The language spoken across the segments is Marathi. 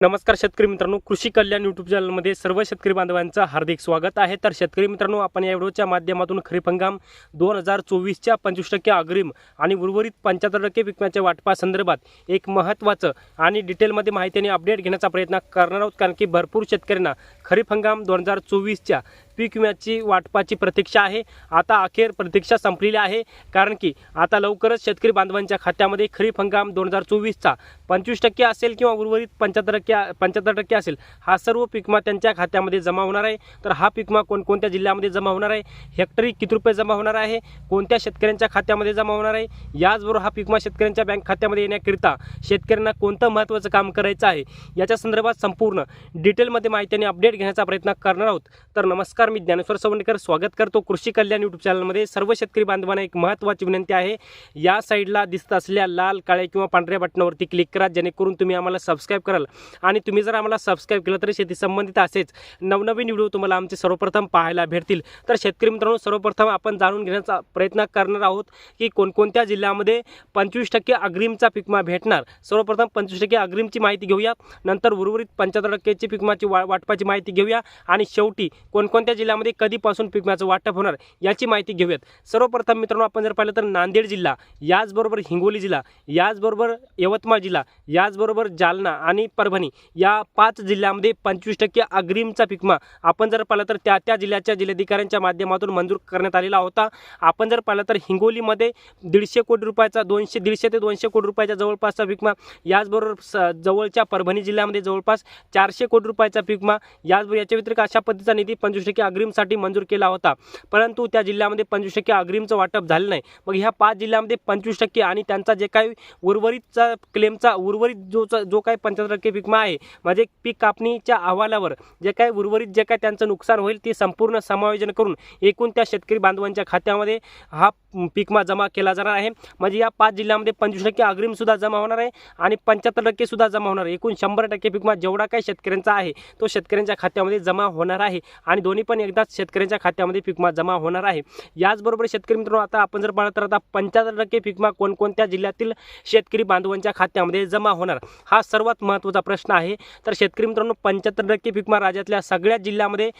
नमस्कार शेतकरी मित्रांनो कृषी कल्याण यूट्यूब चॅनलमध्ये सर्व शेतकरी बांधवांचं हार्दिक स्वागत आहे. तर शेतकरी मित्रांनो आपण या व्हिडिओच्या माध्यमातून खरीप हंगाम दोन हजार चोवीसच्या पंचवीस टक्के अग्रिम आणि उर्वरित पंच्याहत्तर टक्के विकण्याच्या वाटपासंदर्भात एक महत्त्वाचं आणि डिटेलमध्ये माहिती आणि अपडेट घेण्याचा प्रयत्न करणार आहोत. कारण की भरपूर शेतकऱ्यांना खरीप हंगाम दोन हजार चोवीसच्या पीक विम्याची वाटपाची प्रतीक्षा आहे. आता अखेर प्रतीक्षा संपलेली आहे. कारण की आता लवकरच शेतकरी बांधवांच्या खात्यामध्ये खरीप हंगाम दोन हजार चोवीसचा पंचवीस टक्के असेल किंवा उर्वरित पंच्याहत्तर टक्के पंच्याहत्तर टक्के असेल हा सर्व पीकमा त्यांच्या खात्यामध्ये जमा होणार आहे. तर हा पीकमा कोणकोणत्या जिल्ह्यामध्ये जमा होणार आहे? हेक्टरी किती रुपये जमा होणार आहे? कोणत्या शेतकऱ्यांच्या खात्यामध्ये जमा होणार आहे? याचबरोबर हा पीकमा शेतकऱ्यांच्या बँक खात्यामध्ये येण्याकरिता शेतकऱ्यांना कोणतं महत्त्वाचं काम करायचं आहे? याच्या संदर्भात संपूर्ण डिटेलमध्ये माहिती आणि अपडेट घेण्याचा प्रयत्न करणार आहोत. तर नमस्कार. मी ज्ञानेश्वर सवंडकर. स्वागत करतो कृषी कल्याण यूट्यूब चॅनलमध्ये सर्व शेतकरी बांधवांना एक महत्त्वाची विनंती आहे. या साईडला दिसत असलेल्या लाल काळ्या किंवा पांढऱ्या बटनावरती क्लिक करा जेणेकरून तुम्ही आम्हाला सबस्क्राईब कराल. आणि तुम्ही जर आम्हाला सबस्क्राईब केलं तर शेती संबंधित असेच नवनवीन व्हिडिओ तुम्हाला आमचे सर्वप्रथम पाहायला भेटतील. तर शेतकरी मित्रांनो सर्वप्रथम आपण जाणून घेण्याचा प्रयत्न करणार आहोत की कोणकोणत्या जिल्ह्यामध्ये पंचवीस टक्के अग्रिमचा पिकमा भेटणार. सर्वप्रथम पंचवीस टक्के अग्रिमची माहिती घेऊया. नंतर उर्वरित पंच्याहत्तर टक्केची पिकमाची वा वाटपाची माहिती घेऊया. आणि शेवटी कोणकोणत्या जिल्ह्यामध्ये कधीपासून पिकम्याचं वाटप होणार याची माहिती घेऊयात. सर्वप्रथम मित्रांनो आपण जर पाहिलं तर नांदेड जिल्हा याचबरोबर हिंगोली जिल्हा याचबरोबर यवतमाळ जिल्हा याचबरोबर जालना आणि परभणी या पाच जिल्ह्यामध्ये पंचवीस टक्के अग्रिमचा पिकमा आपण जर पाहिलं तर त्या त्या जिल्ह्याच्या जिल्हाधिकाऱ्यांच्या माध्यमातून मंजूर करण्यात आलेला होता. आपण जर पाहिलं तर हिंगोलीमध्ये दीडशे कोटी रुपयाचा दोनशे दीडशे ते दोनशे कोटी रुपयाच्या जवळपासचा पिकमा याचबरोबर स जवळच्या परभणी जिल्ह्यामध्ये जवळपास चारशे कोटी रुपयाचा पिकमा याचबरोबर याच्या व्यतिरिक्त अशा पद्धतीचा निधी पंचवीस टक्के अग्रिमसाठी मंजूर केला होता. परंतु त्या जिल्ह्यामध्ये पंचवीस टक्के अग्रिमचं वाटप झालं नाही. मग ह्या पाच जिल्ह्यामध्ये पंचवीस टक्के आणि त्यांचा जे काही उर्वरितचा क्लेमचा उर्वरित जो जो काही पंच्याहत्तर टक्के पिकमा आहे म्हणजे पीक कापणीच्या अहवालावर जे काही उर्वरित जे काही त्यांचं नुकसान होईल ते संपूर्ण समायोजन करून एकूण त्या शेतकरी बांधवांच्या खात्यामध्ये हा पिकमा जमा केला जाणार आहे. म्हणजे या पाच जिल्ह्यामध्ये पंचवीस टक्के अग्रिमसुद्धा जमा होणार आहे आणि पंच्याहत्तर टक्केसुद्धा जमा होणार आहे. एकूण शंभर टक्के पीकमा जेवढा काही शेतकऱ्यांचा आहे तो शेतकऱ्यांच्या खात्यामध्ये जमा होणार आहे आणि दोन्ही पण एकदाच शेतकऱ्यांच्या खात्यामध्ये पिकमा जमा होणार आहे. याचबरोबर शेतकरी मित्रांनो आता आपण जर पाहिलं तर आता पंच्याहत्तर टक्के पिकमा कोणकोणत्या जिल्ह्यातील शेतकरी बांधवांच्या खात्यामध्ये जमा होणार? हा सर्वात महत्त्वाचा प्रश्न आहे. तर शेतकरी मित्रांनो पंच्याहत्तर टक्के पिकमा राज्यातल्या सगळ्या जिल्ह्यामध्ये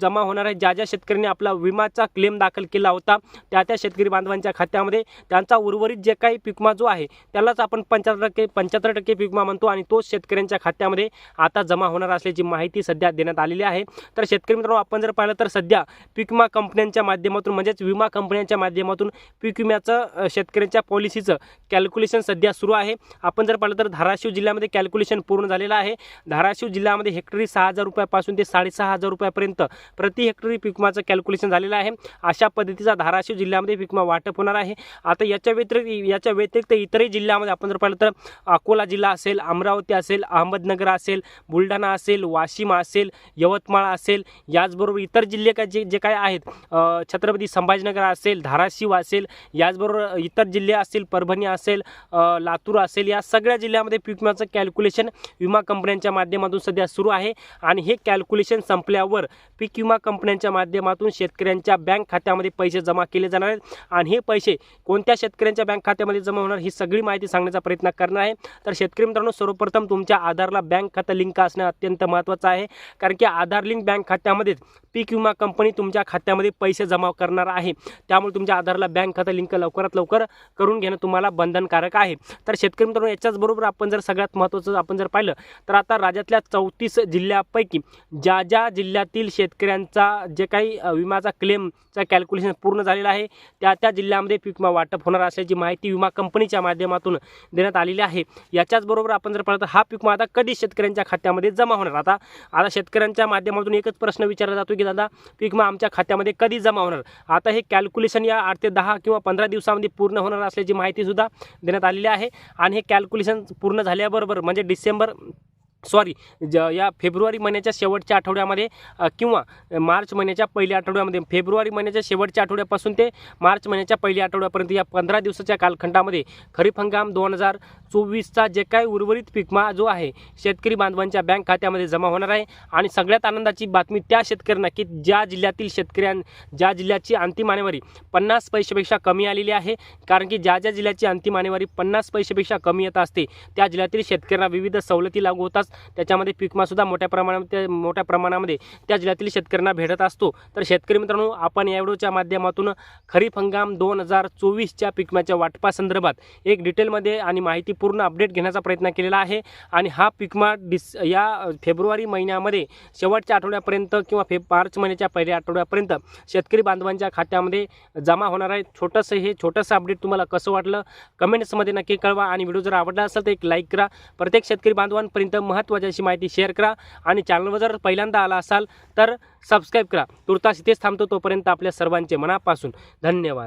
जमा होणार आहे. ज्या ज्या शेतकऱ्यांनी आपला विमाचा क्लेम दाखल केला होता त्या त्या शेतकरी बांधवांच्या खात्यामध्ये त्यांचा उर्वरित जे काही पिकमा जो आहे त्यालाच आपण पंच्याहत्तर टक्के पंच्याहत्तर टक्के पिकमा म्हणतो आणि तोच शेतकऱ्यांच्या खात्यामध्ये आता जमा होणार असल्याची माहिती सध्या देण्यात आलेली आहे. तर शेतकरी मित्रांनो आपण जर पाहिलं तर सध्या पीक विमा कंपन्यांच्या माध्यमातून म्हणजेच विमा कंपन्यांच्या माध्यमातून पीक विम्याचं शेतकऱ्यांच्या पॉलिसीचं कॅल्क्युलेशन सध्या सुरू आहे. आपण जर पाहिलं तर धाराशिव जिल्ह्यामध्ये कॅल्क्युलेशन पूर्ण झालेलं आहे. धाराशिव जिल्ह्यामध्ये हेक्टरी सहा हजार रुपयापासून ते साडेसहा हजार रुपयापर्यंत प्रति हेक्टरी पिकमाचं कॅल्क्युलेशन झालेलं आहे. अशा पद्धतीचा धाराशिव जिल्ह्यामध्ये विमा वाटप होणार आहे. आता याच्या व्यतिरिक्त याच्या व्यतिरिक्त इतरही जिल्ह्यामध्ये आपण जर पाहिलं तर अकोला जिल्हा असेल अमरावती असेल अहमदनगर असेल बुलढाणा असेल वाशिम असेल यवतमाळ असेल याचबरोबर इतर जिल्हे काय जे जे काय आहेत छत्रपती संभाजीनगर असेल धाराशिव असेल याचबरोबर इतर जिल्हे असतील परभणी असेल लातूर असेल या सगळ्या जिल्ह्यामध्ये पीक विम्याचं कॅल्क्युलेशन विमा कंपन्यांच्या माध्यमातून सध्या सुरू आहे. आणि हे कॅल्क्युलेशन संपल्यावर पीक विमा कंपन्यांच्या माध्यमातून शेतकऱ्यांच्या बँक खात्यामध्ये पैसे जमा केले जाणार आहेत. आणि हे पैसे कोणत्या शेतकऱ्यांच्या बँक खात्यामध्ये जमा होणार ही सगळी माहिती सांगण्याचा प्रयत्न करणार आहे. तर शेतकरी मित्रांनो सर्वप्रथम तुमच्या आधारला बँक खातं लिंक असणं अत्यंत महत्त्वाचं आहे. कारण की आधार लिंक बँक खात्यामध्येच पीक विमा कंपनी तुमच्या खात्यामध्ये पैसे जमा करणार आहे. त्यामुळे तुमच्या आधारला बँक खातं लिंक लवकरात लवकर करून घेणं तुम्हाला बंधनकारक आहे. तर शेतकरी मित्रांनो याच्याचबरोबर आपण जर सगळ्यात महत्त्वाचं आपण जर पाहिलं तर आता राज्यातल्या चौतीस जिल्ह्यापैकी ज्या ज्या जिल्ह्यातील शेतकऱ्यांचा जे काही विमाचा क्लेमचा कॅल्क्युलेशन पूर्ण झालेला आहे त्या त्या जिल्ह्यामध्ये पीक विमा वाटप होणार असल्याची माहिती विमा कंपनीच्या माध्यमातून देण्यात आलेली आहे. याच्याचबरोबर आपण जर पाहिलं तर हा पीक विमा आता कधी शेतकऱ्यांच्या खात्यामध्ये जमा होणार? आता आता शेतकऱ्यांच्या माध्यमातून एकच प्रश्न विचारला जातो की दादा पीक विमा आमच्या खात्यामध्ये कधी जमा होणार? आता हे कॅल्क्युलेशन या आठ ते दहा किंवा पंधरा दिवसामध्ये पूर्ण होणार असल्याची माहितीसुद्धा देण्यात आलेली आहे. आणि हे कॅल्क्युलेशन पूर्ण झाल्याबरोबर म्हणजे डिसेंबर सॉरी ज या फेब्रुवारी महिन्याच्या शेवटच्या आठवड्यामध्ये किंवा मार्च महिन्याच्या पहिल्या आठवड्यामध्ये फेब्रुवारी महिन्याच्या शेवटच्या आठवड्यापासून ते मार्च महिन्याच्या पहिल्या आठवड्यापर्यंत या पंधरा दिवसाच्या कालखंडामध्ये खरीप हंगाम दोन हजार चोवीसचा जे काही उर्वरित पिकमा जो आहे शेतकरी बांधवांच्या बँक खात्यामध्ये जमा होणार आहे. आणि सगळ्यात आनंदाची बातमी त्या शेतकऱ्यांना की ज्या जिल्ह्यातील शेतकऱ्यां ज्या जिल्ह्याची अंतिम आणेवारी पन्नास पैशापेक्षा कमी आलेली आहे कारण की ज्या ज्या जिल्ह्याची अंतिम आणेवारी पन्नास पैशापेक्षा कमी येत असते त्या जिल्ह्यातील शेतकऱ्यांना विविध सवलती लागू होतात. त्याच्यामध्ये पिकमासुद्धा मोठ्या प्रमाणामध्ये मोठ्या प्रमाणामध्ये त्या जिल्ह्यातील शेतकऱ्यांना भेटत असतो. तर शेतकरी मित्रांनो आपण या व्हिडिओच्या माध्यमातून खरीप हंगाम दोन हजार चोवीसच्या पिकमाच्या वाटपासंदर्भात एक डिटेलमध्ये आणि माहिती पूर्ण अपडेट घेण्याचा प्रयत्न केलेला आहे. आणि हा पिकमा डिस या फेब्रुवारी महिन्यामध्ये शेवटच्या आठवड्यापर्यंत किंवा फेब मार्च महिन्याच्या पहिल्या आठवड्यापर्यंत शेतकरी बांधवांच्या खात्यामध्ये जमा होणार आहे. छोटंसं हे छोटंसं अपडेट तुम्हाला कसं वाटलं? कमेंट्समध्ये नक्की कळवा. आणि व्हिडिओ जर आवडला असेल तर एक लाईक करा. प्रत्येक शेतकरी बांधवांपर्यंत महत्त्वाची अशी माहिती शेअर करा आणि चॅनलवर जर पहिल्यांदा आला असाल तर सबस्क्राईब करा. तुर्तास इथेच थांबतो तोपर्यंत आपल्या सर्वांचे मनापासून धन्यवाद.